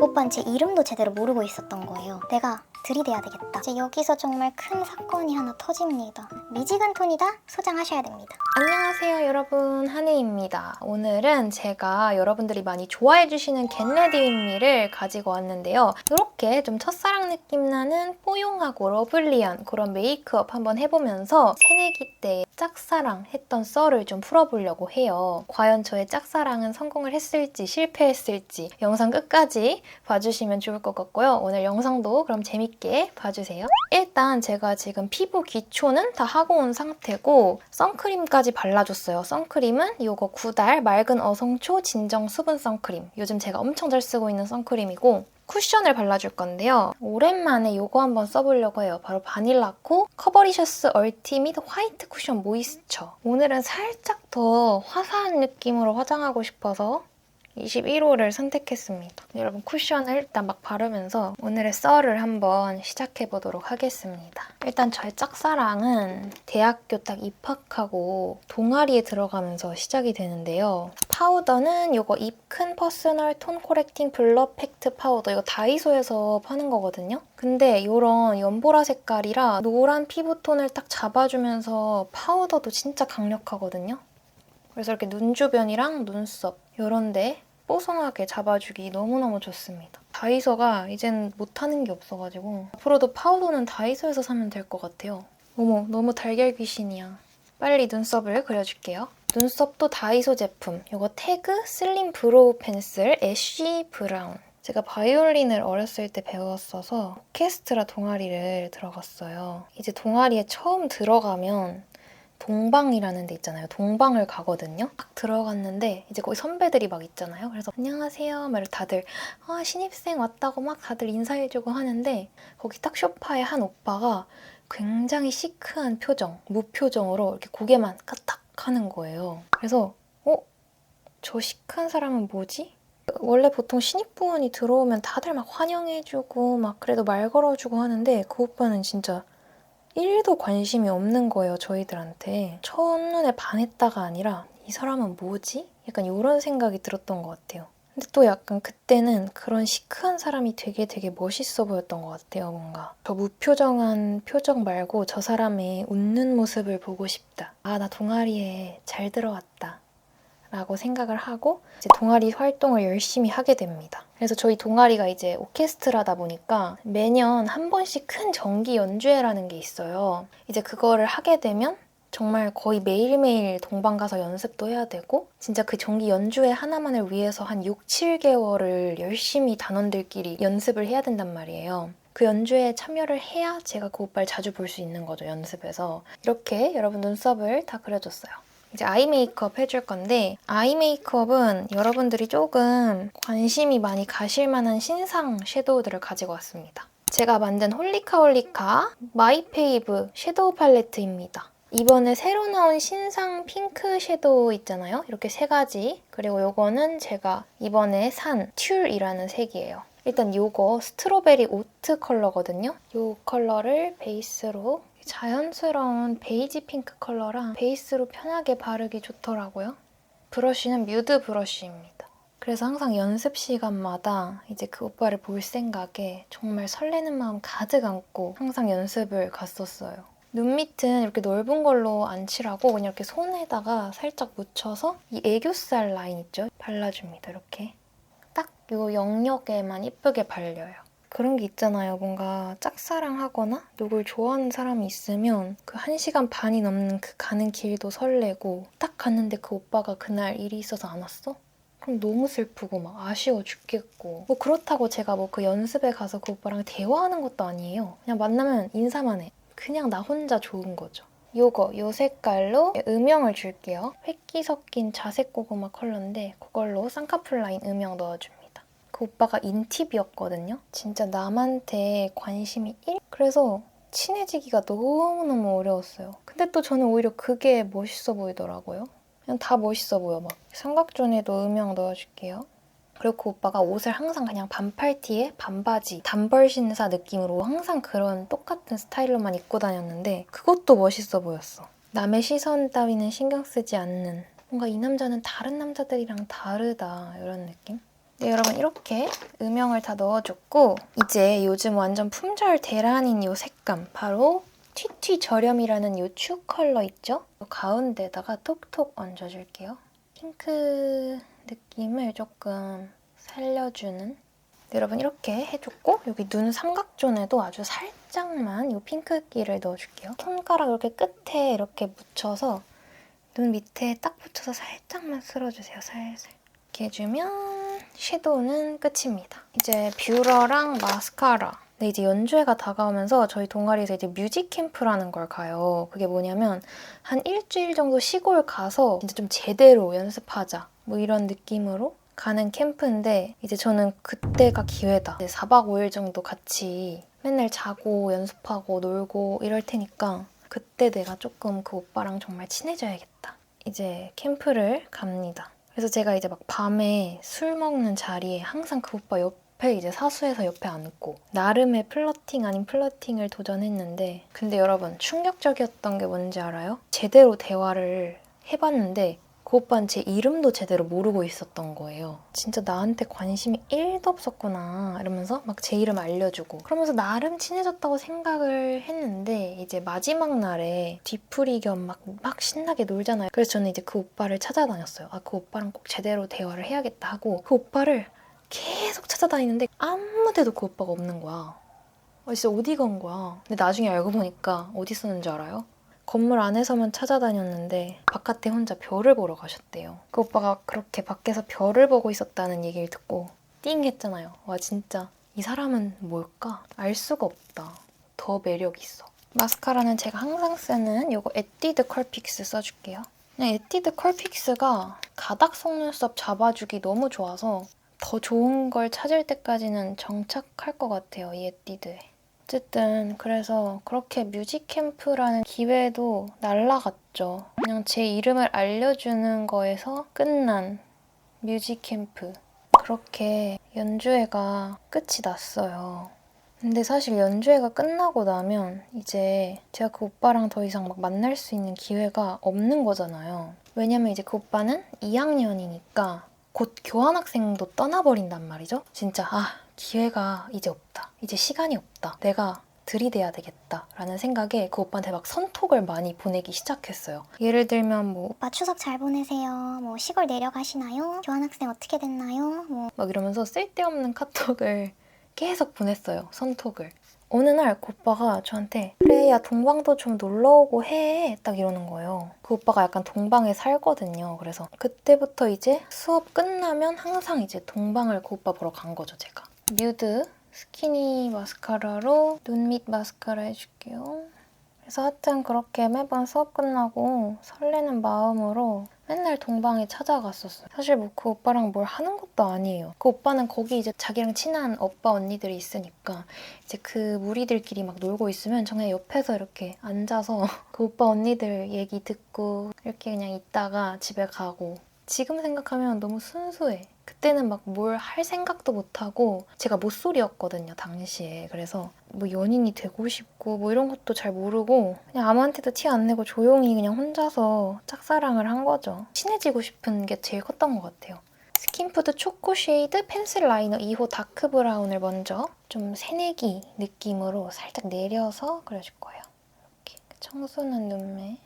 그 오빠는 제 이름도 제대로 모르고 있었던 거예요. 내가 들이대야 되겠다. 이제 여기서 정말 큰 사건이 하나 터집니다. 미지근 톤이다? 소장하셔야 됩니다. 안녕하세요 여러분 한혜입니다. 오늘은 제가 여러분들이 많이 좋아해주시는 겟레디윈미를 가지고 왔는데요. 이렇게 좀 첫사랑 느낌 나는 뽀용하고 러블리한 그런 메이크업 한번 해보면서 새내기 때 짝사랑 했던 썰을 좀 풀어보려고 해요. 과연 저의 짝사랑은 성공을 했을지 실패했을지 영상 끝까지 봐주시면 좋을 것 같고요. 오늘 영상도 그럼 재밌게 봐주세요. 일단 제가 지금 피부 기초는 다 하고 온 상태고 선크림까지 발라줬어요. 선크림은 이거 구달 맑은 어성초 진정 수분 선크림. 요즘 제가 엄청 잘 쓰고 있는 선크림이고 쿠션을 발라줄 건데요. 오랜만에 이거 한번 써보려고 해요. 바로 바닐라코 커버리셔스 얼티밋 화이트 쿠션 모이스처. 오늘은 살짝 더 화사한 느낌으로 화장하고 싶어서 21호를 선택했습니다. 여러분 쿠션을 일단 막 바르면서 오늘의 썰을 한번 시작해 보도록 하겠습니다. 일단 저의 짝사랑은 대학교 딱 입학하고 동아리에 들어가면서 시작이 되는데요. 파우더는 이거 입큰 퍼스널 톤 코렉팅 블러 팩트 파우더 이거 다이소에서 파는 거거든요. 근데 이런 연보라 색깔이라 노란 피부톤을 딱 잡아주면서 파우더도 진짜 강력하거든요. 그래서 이렇게 눈 주변이랑 눈썹 이런 데 뽀송하게 잡아주기 너무너무 좋습니다. 다이소가 이젠 못하는 게 없어가지고 앞으로도 파우더는 다이소에서 사면 될 것 같아요. 어머 너무 달걀 귀신이야. 빨리 눈썹을 그려줄게요. 눈썹도 다이소 제품. 이거 태그 슬림 브로우 펜슬 애쉬 브라운. 제가 바이올린을 어렸을 때 배웠어서 오케스트라 동아리를 들어갔어요. 이제 동아리에 처음 들어가면 동방이라는 데 있잖아요. 동방을 가거든요. 딱 들어갔는데 이제 거기 선배들이 막 있잖아요. 그래서 안녕하세요. 막 다들 아 신입생 왔다고 막 다들 인사해주고 하는데 거기 딱 쇼파에 한 오빠가 굉장히 시크한 표정, 무표정으로 이렇게 고개만 까딱 하는 거예요. 그래서 어? 저 시크한 사람은 뭐지? 원래 보통 신입부원이 들어오면 다들 막 환영해주고 막 그래도 말 걸어주고 하는데 그 오빠는 진짜 1도 관심이 없는 거예요, 저희들한테. 첫눈에 반했다가 아니라 이 사람은 뭐지? 약간 이런 생각이 들었던 것 같아요. 근데 또 약간 그때는 그런 시크한 사람이 되게 되게 멋있어 보였던 것 같아요, 뭔가. 저 무표정한 표정 말고 저 사람의 웃는 모습을 보고 싶다. 아, 나 동아리에 잘 들어왔다. 라고 생각을 하고 이제 동아리 활동을 열심히 하게 됩니다. 그래서 저희 동아리가 이제 오케스트라다 보니까 매년 한 번씩 큰 정기 연주회라는 게 있어요. 이제 그거를 하게 되면 정말 거의 매일매일 동방 가서 연습도 해야 되고 진짜 그 정기 연주회 하나만을 위해서 한 6, 7개월을 열심히 단원들끼리 연습을 해야 된단 말이에요. 그 연주회에 참여를 해야 제가 그 오빠를 자주 볼 수 있는 거죠, 연습에서. 이렇게 여러분 눈썹을 다 그려줬어요. 이제 아이 메이크업 해줄 건데 아이 메이크업은 여러분들이 조금 관심이 많이 가실 만한 신상 섀도우들을 가지고 왔습니다. 제가 만든 홀리카홀리카 마이페이브 섀도우 팔레트입니다. 이번에 새로 나온 신상 핑크 섀도우 있잖아요. 이렇게 세 가지. 그리고 요거는 제가 이번에 산 튤이라는 색이에요. 일단 요거 스트로베리 오트 컬러거든요. 요 컬러를 베이스로 자연스러운 베이지 핑크 컬러랑 베이스로 편하게 바르기 좋더라고요. 브러쉬는 뮤드 브러쉬입니다. 그래서 항상 연습 시간마다 이제 그 오빠를 볼 생각에 정말 설레는 마음 가득 안고 항상 연습을 갔었어요. 눈 밑은 이렇게 넓은 걸로 안 칠하고 그냥 이렇게 손에다가 살짝 묻혀서 이 애교살 라인 있죠? 발라줍니다, 이렇게. 딱 이 영역에만 이쁘게 발려요. 그런 게 있잖아요. 뭔가 짝사랑하거나 누굴 좋아하는 사람이 있으면 그 한 시간 반이 넘는 그 가는 길도 설레고 딱 갔는데 그 오빠가 그날 일이 있어서 안 왔어? 그럼 너무 슬프고 막 아쉬워 죽겠고 뭐 그렇다고 제가 뭐 그 연습에 가서 그 오빠랑 대화하는 것도 아니에요. 그냥 만나면 인사만 해. 그냥 나 혼자 좋은 거죠. 요거 요 색깔로 음영을 줄게요. 획기 섞인 자색 고구마 컬러인데 그걸로 쌍꺼풀 라인 음영 넣어줍니다. 그 오빠가 인팁이었거든요. 진짜 남한테 관심이 1? 그래서 친해지기가 너무너무 어려웠어요. 근데 또 저는 오히려 그게 멋있어 보이더라고요. 그냥 다 멋있어 보여 막. 삼각존에도 음영 넣어줄게요. 그리고 그 오빠가 옷을 항상 그냥 반팔티에 반바지, 단벌 신사 느낌으로 항상 그런 똑같은 스타일로만 입고 다녔는데 그것도 멋있어 보였어. 남의 시선 따위는 신경 쓰지 않는 뭔가 이 남자는 다른 남자들이랑 다르다 이런 느낌? 네, 여러분 이렇게 음영을 다 넣어줬고 이제 요즘 완전 품절 대란인 요 색감 바로 튀튀 저렴이라는 요추 컬러 있죠? 요 가운데다가 톡톡 얹어줄게요. 핑크 느낌을 조금 살려주는 네, 여러분 이렇게 해줬고 여기 눈 삼각존에도 아주 살짝만 이 핑크기를 넣어줄게요. 손가락 이렇게 끝에 이렇게 묻혀서 눈 밑에 딱 붙여서 살짝만 쓸어주세요. 살살. 이렇게 해주면 섀도우는 끝입니다. 이제 뷰러랑 마스카라. 네, 이제 연주회가 다가오면서 저희 동아리에서 이제 뮤직 캠프라는 걸 가요. 그게 뭐냐면 한 일주일 정도 시골 가서 진짜 좀 제대로 연습하자. 뭐 이런 느낌으로 가는 캠프인데 이제 저는 그때가 기회다. 이제 4박 5일 정도 같이 맨날 자고 연습하고 놀고 이럴 테니까 그때 내가 조금 그 오빠랑 정말 친해져야겠다. 이제 캠프를 갑니다. 그래서 제가 이제 막 밤에 술 먹는 자리에 항상 그 오빠 옆에 이제 사수해서 옆에 앉고 나름의 플러팅 아닌 플러팅을 도전했는데 근데 여러분 충격적이었던 게 뭔지 알아요? 제대로 대화를 해봤는데 그 오빠는 제 이름도 제대로 모르고 있었던 거예요. 진짜 나한테 관심이 1도 없었구나 이러면서 막 제 이름 알려주고 그러면서 나름 친해졌다고 생각을 했는데 이제 마지막 날에 뒤풀이 겸막 막 신나게 놀잖아요. 그래서 저는 이제 그 오빠를 찾아다녔어요. 아 그 오빠랑 꼭 제대로 대화를 해야겠다 하고 그 오빠를 계속 찾아다니는데 아무 데도 그 오빠가 없는 거야. 아, 진짜 어디 간 거야? 근데 나중에 알고 보니까 어디 있었는지 알아요? 건물 안에서만 찾아다녔는데 바깥에 혼자 별을 보러 가셨대요. 그 오빠가 그렇게 밖에서 별을 보고 있었다는 얘기를 듣고 띵 했잖아요. 와 진짜 이 사람은 뭘까? 알 수가 없다. 더 매력 있어. 마스카라는 제가 항상 쓰는 이거 에뛰드 컬픽스 써줄게요. 그냥 에뛰드 컬픽스가 가닥 속눈썹 잡아주기 너무 좋아서 더 좋은 걸 찾을 때까지는 정착할 것 같아요. 이 에뛰드에. 어쨌든 그래서 그렇게 뮤직 캠프라는 기회도 날라갔죠. 그냥 제 이름을 알려주는 거에서 끝난 뮤직 캠프. 그렇게 연주회가 끝이 났어요. 근데 사실 연주회가 끝나고 나면 이제 제가 그 오빠랑 더 이상 막 만날 수 있는 기회가 없는 거잖아요. 왜냐면 이제 그 오빠는 2학년이니까 곧 교환학생도 떠나버린단 말이죠. 진짜 아 기회가 이제 없다. 이제 시간이 없다. 내가 들이대야 되겠다. 라는 생각에 그 오빠한테 막 선톡을 많이 보내기 시작했어요. 예를 들면 뭐 오빠 추석 잘 보내세요. 뭐 시골 내려가시나요? 교환학생 어떻게 됐나요? 뭐 막 이러면서 쓸데없는 카톡을 계속 보냈어요. 선톡을. 어느 날 그 오빠가 저한테 그래 야 동방도 좀 놀러 오고 해. 딱 이러는 거예요. 그 오빠가 약간 동방에 살거든요. 그래서 그때부터 이제 수업 끝나면 항상 이제 동방을 그 오빠 보러 간 거죠, 제가. 뮤드 스키니 마스카라로 눈 밑 마스카라 해줄게요. 그래서 하여튼 그렇게 매번 수업 끝나고 설레는 마음으로 맨날 동방에 찾아갔었어요. 사실 뭐 그 오빠랑 뭘 하는 것도 아니에요. 그 오빠는 거기 이제 자기랑 친한 오빠 언니들이 있으니까 이제 그 무리들끼리 막 놀고 있으면 저 그냥 옆에서 이렇게 앉아서 그 오빠 언니들 얘기 듣고 이렇게 그냥 있다가 집에 가고 지금 생각하면 너무 순수해. 그때는 막 뭘 할 생각도 못하고 제가 모쏠이었거든요 당시에. 그래서 뭐 연인이 되고 싶고 뭐 이런 것도 잘 모르고 그냥 아무한테도 티 안 내고 조용히 그냥 혼자서 짝사랑을 한 거죠. 친해지고 싶은 게 제일 컸던 것 같아요. 스킨푸드 초코 쉐이드 펜슬 라이너 2호 다크 브라운을 먼저 좀 새내기 느낌으로 살짝 내려서 그려줄 거예요. 이렇게 청순한 눈매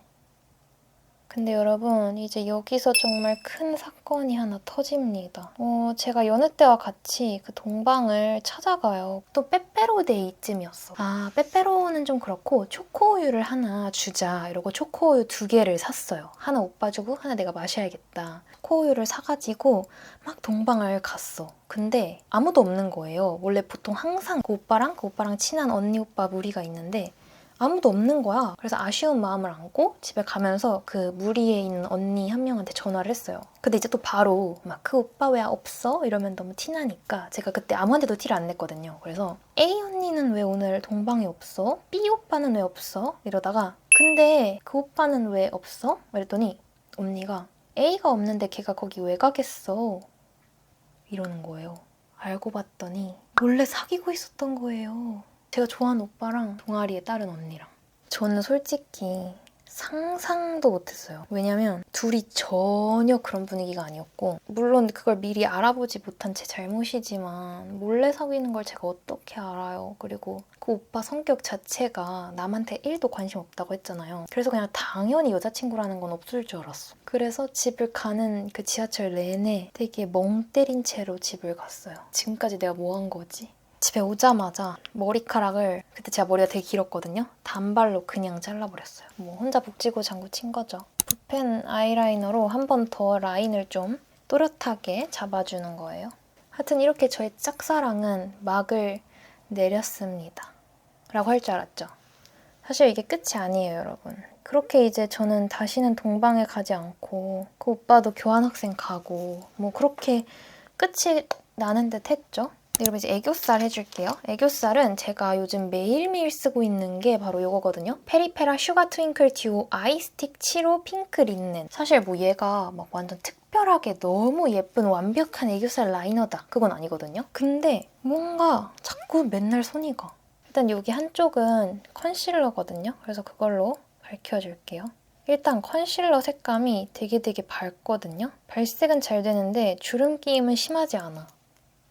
근데 여러분 이제 여기서 정말 큰 사건이 하나 터집니다. 어, 제가 여느 때와 같이 그 동방을 찾아가요. 또 빼빼로데이쯤이었어. 아 빼빼로는 좀 그렇고 초코우유를 하나 주자 이러고 초코우유 두 개를 샀어요. 하나 오빠 주고 하나 내가 마셔야겠다. 초코우유를 사가지고 막 동방을 갔어. 근데 아무도 없는 거예요. 원래 보통 항상 그 오빠랑 그 오빠랑 친한 언니 오빠 무리가 있는데 아무도 없는 거야. 그래서 아쉬운 마음을 안고 집에 가면서 그 무리에 있는 언니 한 명한테 전화를 했어요. 근데 이제 또 바로 막 그 오빠 왜 없어? 이러면 너무 티나니까 제가 그때 아무한테도 티를 안 냈거든요. 그래서 A 언니는 왜 오늘 동방에 없어? B 오빠는 왜 없어? 이러다가 근데 그 오빠는 왜 없어? 이랬더니 언니가 A가 없는데 걔가 거기 왜 가겠어? 이러는 거예요. 알고 봤더니 원래 사귀고 있었던 거예요. 제가 좋아하는 오빠랑 동아리에 다른 언니랑. 저는 솔직히 상상도 못했어요. 왜냐면 둘이 전혀 그런 분위기가 아니었고 물론 그걸 미리 알아보지 못한 제 잘못이지만 몰래 사귀는 걸 제가 어떻게 알아요. 그리고 그 오빠 성격 자체가 남한테 1도 관심 없다고 했잖아요. 그래서 그냥 당연히 여자친구라는 건 없을 줄 알았어. 그래서 집을 가는 그 지하철 내내 되게 멍 때린 채로 집을 갔어요. 지금까지 내가 뭐 한 거지? 집에 오자마자 머리카락을 그때 제가 머리가 되게 길었거든요. 단발로 그냥 잘라버렸어요. 뭐 혼자 북지고 장구 친 거죠. 붓펜 아이라이너로 한 번 더 라인을 좀 또렷하게 잡아주는 거예요. 하여튼 이렇게 저의 짝사랑은 막을 내렸습니다. 라고 할 줄 알았죠. 사실 이게 끝이 아니에요, 여러분. 그렇게 이제 저는 다시는 동방에 가지 않고 그 오빠도 교환학생 가고 뭐 그렇게 끝이 나는 듯 했죠. 여러분 이제 애교살 해줄게요. 애교살은 제가 요즘 매일매일 쓰고 있는 게 바로 이거거든요. 페리페라 슈가 트윙클 듀오 아이스틱 7호 핑크 린넨. 사실 뭐 얘가 막 완전 특별하게 너무 예쁜 완벽한 애교살 라이너다. 그건 아니거든요. 근데 뭔가 자꾸 맨날 손이 가. 일단 여기 한쪽은 컨실러거든요. 그래서 그걸로 밝혀줄게요. 일단 컨실러 색감이 되게 되게 밝거든요. 발색은 잘 되는데 주름 끼임은 심하지 않아.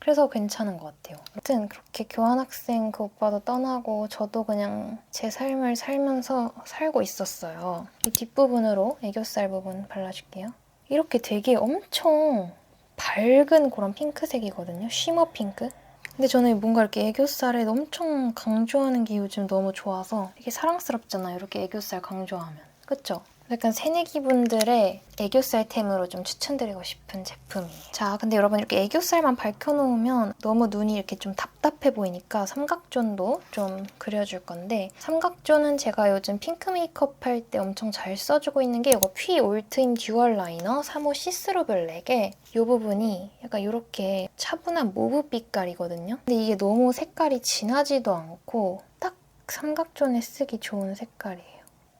그래서 괜찮은 것 같아요. 아무튼 그렇게 교환학생 그 오빠도 떠나고 저도 그냥 제 삶을 살면서 살고 있었어요. 이 뒷부분으로 애교살 부분 발라줄게요. 이렇게 되게 엄청 밝은 그런 핑크색이거든요. 쉬머 핑크. 근데 저는 뭔가 이렇게 애교살에 엄청 강조하는 게 요즘 너무 좋아서 되게 사랑스럽잖아요. 이렇게 애교살 강조하면. 그쵸? 약간 새내기분들의 애교살템으로 좀 추천드리고 싶은 제품이에요. 자, 근데 여러분 이렇게 애교살만 밝혀놓으면 너무 눈이 이렇게 좀 답답해 보이니까 삼각존도 좀 그려줄 건데 삼각존은 제가 요즘 핑크 메이크업 할 때 엄청 잘 써주고 있는 게 이거 퀴 올트인 듀얼 라이너 3호 시스루 블랙에 이 부분이 약간 이렇게 차분한 모브 빛깔이거든요. 근데 이게 너무 색깔이 진하지도 않고 딱 삼각존에 쓰기 좋은 색깔이에요.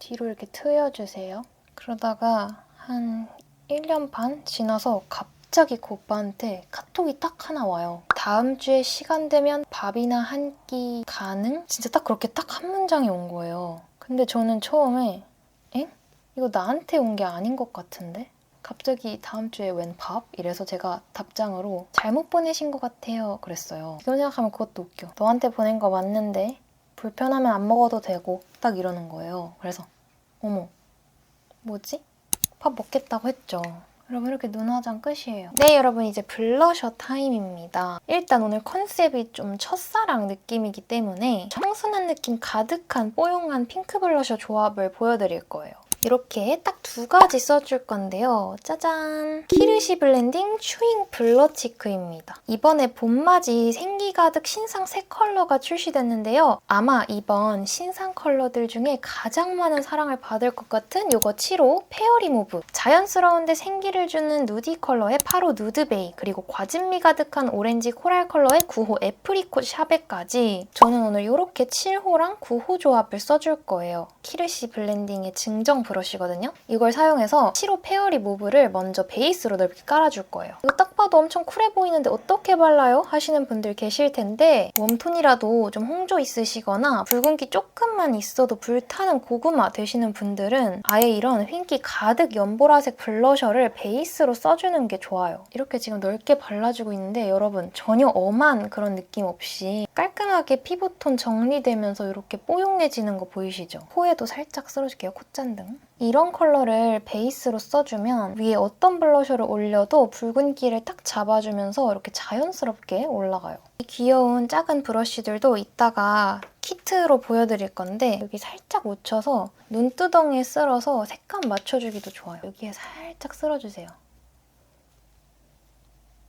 뒤로 이렇게 트여주세요. 그러다가 한 1년 반 지나서 갑자기 그 오빠한테 카톡이 딱 하나 와요. 다음 주에 시간 되면 밥이나 한 끼 가능? 진짜 딱 그렇게 딱 한 문장이 온 거예요. 근데 저는 처음에 엥? 이거 나한테 온 게 아닌 것 같은데? 갑자기 다음 주에 웬 밥? 이래서 제가 답장으로 잘못 보내신 것 같아요. 그랬어요. 지금 생각하면 그것도 웃겨. 너한테 보낸 거 맞는데 불편하면 안 먹어도 되고 딱 이러는 거예요. 그래서 어머 뭐지? 밥 먹겠다고 했죠. 여러분 이렇게 눈 화장 끝이에요. 네 여러분 이제 블러셔 타임입니다. 일단 오늘 컨셉이 좀 첫사랑 느낌이기 때문에 청순한 느낌 가득한 뽀용한 핑크 블러셔 조합을 보여드릴 거예요. 이렇게 딱 두 가지 써줄 건데요. 짜잔! 키르시 블렌딩 추잉 블러 치크입니다. 이번에 봄맞이 생기 가득 신상 새 컬러가 출시됐는데요. 아마 이번 신상 컬러들 중에 가장 많은 사랑을 받을 것 같은 이거 7호 페어 리무브. 자연스러운데 생기를 주는 누디 컬러의 8호 누드베이 그리고 과즙미 가득한 오렌지 코랄 컬러의 9호 애프리콧 샤베까지 저는 오늘 이렇게 7호랑 9호 조합을 써줄 거예요. 키르시 블렌딩의 증정 브러쉬거든요. 이걸 사용해서 7호 페어 리무브를 먼저 베이스로 넓게 깔아줄 거예요. 이거 딱 봐도 엄청 쿨해 보이는데 어떻게 발라요? 하시는 분들 계실 텐데 웜톤이라도 좀 홍조 있으시거나 붉은기 조금만 있어도 불타는 고구마 되시는 분들은 아예 이런 휜기 가득 연보라색 블러셔를 베이스로 써주는 게 좋아요. 이렇게 지금 넓게 발라주고 있는데 여러분 전혀 엄한 그런 느낌 없이 깔끔하게 피부톤 정리되면서 이렇게 뽀용해지는 거 보이시죠? 코에도 살짝 쓸어줄게요, 콧잔등. 이런 컬러를 베이스로 써주면 위에 어떤 블러셔를 올려도 붉은기를 딱 잡아주면서 이렇게 자연스럽게 올라가요. 이 귀여운 작은 브러쉬들도 이따가 키트로 보여드릴 건데 여기 살짝 묻혀서 눈두덩이에 쓸어서 색감 맞춰주기도 좋아요. 여기에 살짝 쓸어주세요.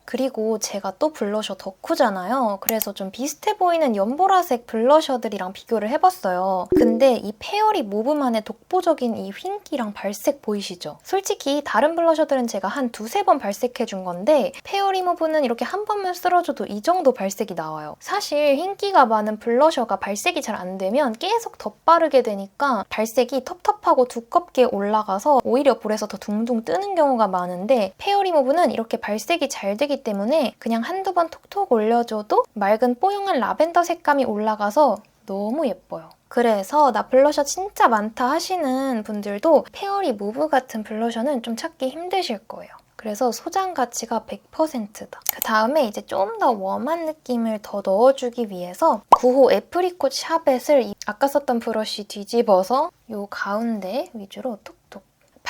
그리고 제가 또 블러셔 덕후잖아요. 그래서 좀 비슷해 보이는 연보라색 블러셔들이랑 비교를 해봤어요. 근데 이 페어리 모브만의 독보적인 이 휜기랑 발색 보이시죠? 솔직히 다른 블러셔들은 제가 한 두세 번 발색해준 건데 페어리 모브는 이렇게 한 번만 쓸어줘도 이 정도 발색이 나와요. 사실 휜기가 많은 블러셔가 발색이 잘 안 되면 계속 덧바르게 되니까 발색이 텁텁하고 두껍게 올라가서 오히려 볼에서 더 둥둥 뜨는 경우가 많은데 페어리 모브는 이렇게 발색이 잘 되기 때문에 그냥 한두 번 톡톡 올려줘도 맑은 뽀용한 라벤더 색감이 올라가서 너무 예뻐요. 그래서 나 블러셔 진짜 많다 하시는 분들도 페어리 무브 같은 블러셔는 좀 찾기 힘드실 거예요. 그래서 소장 가치가 100%다. 그 다음에 이제 좀 더 웜한 느낌을 더 넣어주기 위해서 9호 애프리콧 샤벳을 이- 아까 썼던 브러쉬 뒤집어서 요 가운데 위주로 톡톡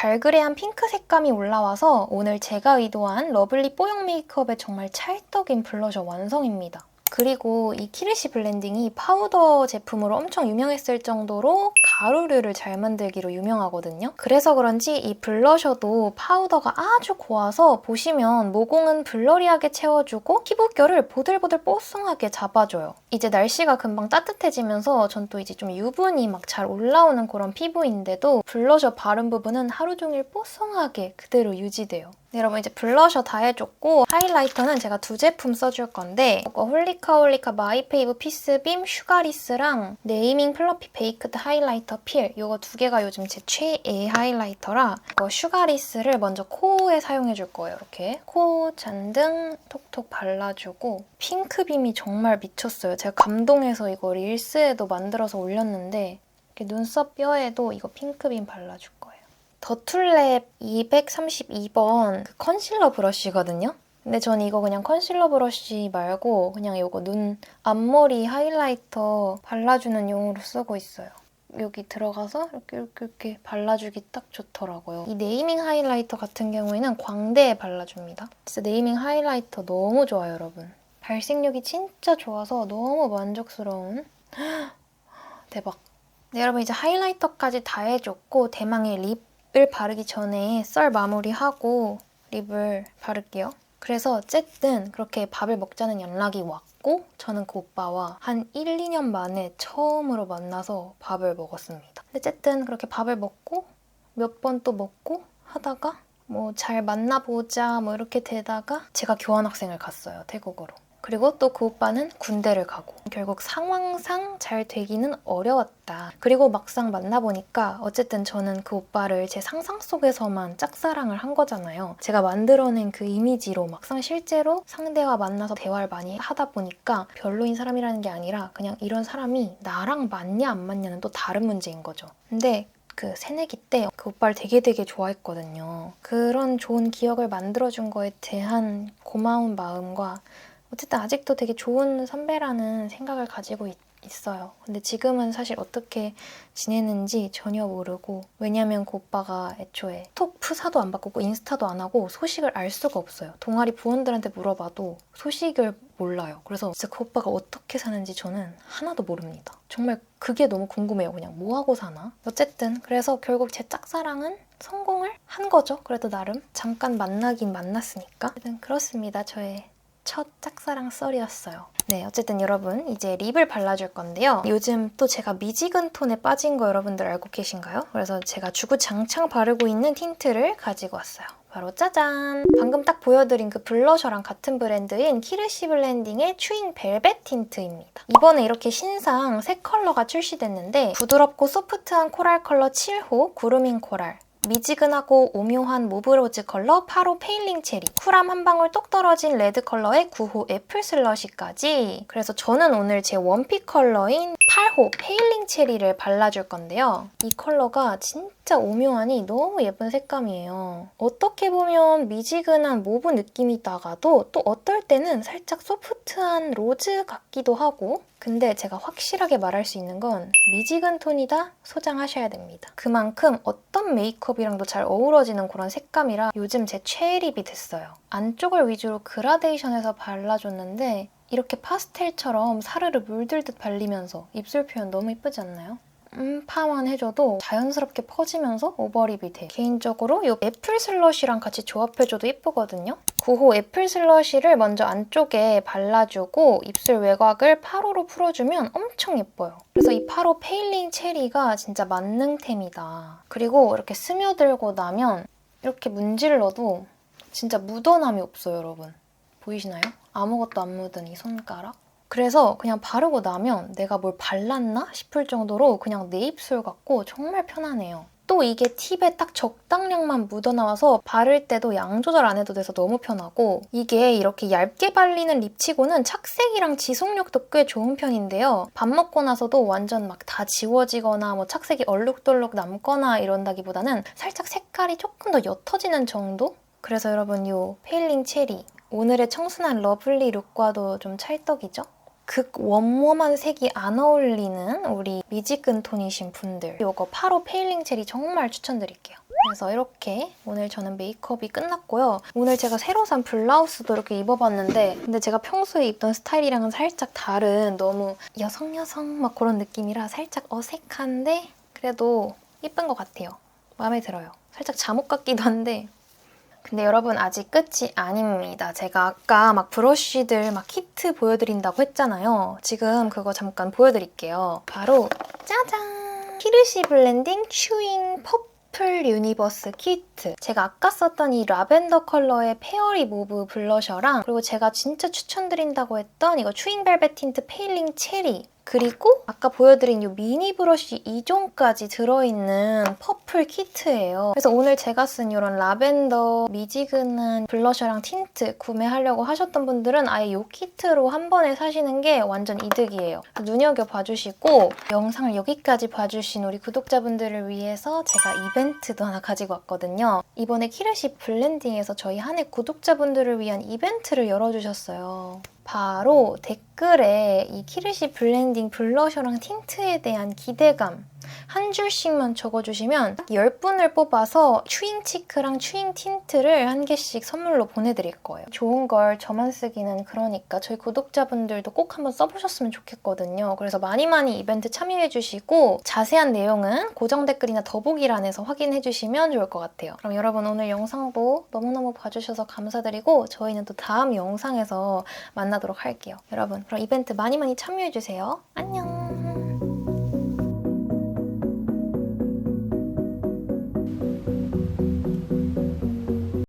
발그레한 핑크 색감이 올라와서 오늘 제가 의도한 러블리 뽀용 메이크업의 정말 찰떡인 블러셔 완성입니다. 그리고 이 키르시 블렌딩이 파우더 제품으로 엄청 유명했을 정도로 가루류를 잘 만들기로 유명하거든요. 그래서 그런지 이 블러셔도 파우더가 아주 고와서 보시면 모공은 블러리하게 채워주고 피부결을 보들보들 뽀송하게 잡아줘요. 이제 날씨가 금방 따뜻해지면서 전 또 이제 좀 유분이 막 잘 올라오는 그런 피부인데도 블러셔 바른 부분은 하루 종일 뽀송하게 그대로 유지돼요. 네, 여러분 이제 블러셔 다 해줬고 하이라이터는 제가 두 제품 써줄 건데 이거 홀리카 홀리카 마이페이브 피스빔 슈가리스랑 네이밍 플러피 베이크드 하이라이터 필 이거 두 개가 요즘 제 최애 하이라이터라 이거 슈가리스를 먼저 코에 사용해줄 거예요. 이렇게 코 잔등 톡톡 발라주고 핑크빔이 정말 미쳤어요. 제가 감동해서 이거 릴스에도 만들어서 올렸는데 이렇게 눈썹 뼈에도 이거 핑크빔 발라줄 거예요. 더툴랩 232번 그 컨실러 브러쉬거든요. 근데 전 이거 그냥 컨실러 브러쉬 말고 그냥 이거 눈 앞머리 하이라이터 발라주는 용으로 쓰고 있어요. 여기 들어가서 이렇게 이렇게 이렇게 발라주기 딱 좋더라고요. 이 네이밍 하이라이터 같은 경우에는 광대에 발라줍니다. 진짜 네이밍 하이라이터 너무 좋아요, 여러분. 발색력이 진짜 좋아서 너무 만족스러운 대박. 네, 여러분 이제 하이라이터까지 다 해줬고 대망의 립 을 바르기 전에 썰 마무리하고 립을 바를게요. 그래서 어쨌든 그렇게 밥을 먹자는 연락이 왔고 저는 그 오빠와 한 1, 2년 만에 처음으로 만나서 밥을 먹었습니다. 근데 어쨌든 그렇게 밥을 먹고 몇 번 또 먹고 하다가 뭐 잘 만나보자 뭐 이렇게 되다가 제가 교환학생을 갔어요 태국으로. 그리고 또 그 오빠는 군대를 가고 결국 상황상 잘 되기는 어려웠다. 그리고 막상 만나보니까 어쨌든 저는 그 오빠를 제 상상 속에서만 짝사랑을 한 거잖아요. 제가 만들어낸 그 이미지로 막상 실제로 상대와 만나서 대화를 많이 하다 보니까 별로인 사람이라는 게 아니라 그냥 이런 사람이 나랑 맞냐 안 맞냐는 또 다른 문제인 거죠. 근데 그 새내기 때 그 오빠를 되게 되게 좋아했거든요. 그런 좋은 기억을 만들어준 거에 대한 고마운 마음과 어쨌든 아직도 되게 좋은 선배라는 생각을 가지고 있, 어요 근데 지금은 사실 어떻게 지내는지 전혀 모르고 왜냐면 그 오빠가 애초에 톡 프사도 안 바꾸고 인스타도 안 하고 소식을 알 수가 없어요. 동아리 부원들한테 물어봐도 소식을 몰라요. 그래서 진짜 그 오빠가 어떻게 사는지 저는 하나도 모릅니다. 정말 그게 너무 궁금해요. 그냥 뭐 하고 사나? 어쨌든 그래서 결국 제 짝사랑은 성공을 한 거죠. 그래도 나름 잠깐 만나긴 만났으니까. 그렇습니다. 저의 첫 짝사랑 썰이었어요. 네, 어쨌든 여러분 이제 립을 발라줄 건데요. 요즘 또 제가 미지근 톤에 빠진 거 여러분들 알고 계신가요? 그래서 제가 주구장창 바르고 있는 틴트를 가지고 왔어요. 바로 짜잔! 방금 딱 보여드린 그 블러셔랑 같은 브랜드인 키르시 블렌딩의 추잉 벨벳 틴트입니다. 이번에 이렇게 신상 새 컬러가 출시됐는데 부드럽고 소프트한 코랄 컬러 7호 구루밍 코랄 미지근하고 오묘한 모브로즈 컬러 8호 페일링 체리 쿨함 한 방울 똑 떨어진 레드 컬러의 9호 애플 슬러시까지 그래서 저는 오늘 제 원픽 컬러인 8호 페일링 체리를 발라줄 건데요. 이 컬러가 진짜 오묘하니 너무 예쁜 색감이에요. 어떻게 보면 미지근한 모브 느낌이 나가도 또 어떨 때는 살짝 소프트한 로즈 같기도 하고 근데 제가 확실하게 말할 수 있는 건 미지근 톤이다 소장하셔야 됩니다. 그만큼 어떤 메이크업이랑도 잘 어우러지는 그런 색감이라 요즘 제 최애 립이 됐어요. 안쪽을 위주로 그라데이션해서 발라줬는데 이렇게 파스텔처럼 사르르 물들듯 발리면서 입술 표현 너무 이쁘지 않나요? 음파만 해줘도 자연스럽게 퍼지면서 오버립이 돼. 개인적으로 이 애플 슬러시랑 같이 조합해줘도 예쁘거든요. 9호 애플 슬러시를 먼저 안쪽에 발라주고 입술 외곽을 8호로 풀어주면 엄청 예뻐요. 그래서 이 8호 페일링 체리가 진짜 만능템이다. 그리고 이렇게 스며들고 나면 이렇게 문질러도 진짜 묻어남이 없어요, 여러분. 보이시나요? 아무것도 안 묻은 이 손가락. 그래서 그냥 바르고 나면 내가 뭘 발랐나 싶을 정도로 그냥 내 입술 같고 정말 편하네요. 또 이게 팁에 딱 적당량만 묻어나와서 바를 때도 양 조절 안 해도 돼서 너무 편하고 이게 이렇게 얇게 발리는 립치고는 착색이랑 지속력도 꽤 좋은 편인데요. 밥 먹고 나서도 완전 막 다 지워지거나 뭐 착색이 얼룩덜룩 남거나 이런다기보다는 살짝 색깔이 조금 더 옅어지는 정도? 그래서 여러분 요 페일링 체리 오늘의 청순한 러블리 룩과도 좀 찰떡이죠? 극 원몸한 색이 안 어울리는 우리 미지근 톤이신 분들 이거 8호 페일링 체리 정말 추천드릴게요. 그래서 이렇게 오늘 저는 메이크업이 끝났고요. 오늘 제가 새로 산 블라우스도 이렇게 입어봤는데 근데 제가 평소에 입던 스타일이랑은 살짝 다른 너무 여성 여성 막 그런 느낌이라 살짝 어색한데 그래도 예쁜 것 같아요. 마음에 들어요. 살짝 잠옷 같기도 한데 근데 여러분 아직 끝이 아닙니다. 제가 아까 막 브러쉬들 막 키트 보여드린다고 했잖아요. 지금 그거 잠깐 보여드릴게요. 바로 짜잔! 키르시 블렌딩 츄잉 퍼플 유니버스 키트. 제가 아까 썼던 이 라벤더 컬러의 페어리 모브 블러셔랑 그리고 제가 진짜 추천드린다고 했던 이거 츄잉 벨벳 틴트 페일링 체리 그리고 아까 보여드린 이 미니 브러쉬 2종까지 들어있는 퍼플 키트예요. 그래서 오늘 제가 쓴 이런 라벤더 미지근한 블러셔랑 틴트 구매하려고 하셨던 분들은 아예 이 키트로 한 번에 사시는 게 완전 이득이에요. 눈여겨봐 주시고 영상을 여기까지 봐주신 우리 구독자분들을 위해서 제가 이벤트도 하나 가지고 왔거든요. 이번에 키르시 블렌딩에서 저희 한해 구독자분들을 위한 이벤트를 열어주셨어요. 바로 댓글에 이 키르시 블렌딩 블러셔랑 틴트에 대한 기대감 한 줄씩만 적어주시면 10분을 뽑아서 추잉 치크랑 추잉 틴트를 한 개씩 선물로 보내드릴 거예요. 좋은 걸 저만 쓰기는 그러니까 저희 구독자분들도 꼭 한번 써보셨으면 좋겠거든요. 그래서 많이 많이 이벤트 참여해주시고 자세한 내용은 고정 댓글이나 더보기란에서 확인해주시면 좋을 것 같아요. 그럼 여러분 오늘 영상도 너무너무 봐주셔서 감사드리고 저희는 또 다음 영상에서 만나도록 할게요. 여러분 그럼 이벤트 많이 많이 참여해주세요. 안녕!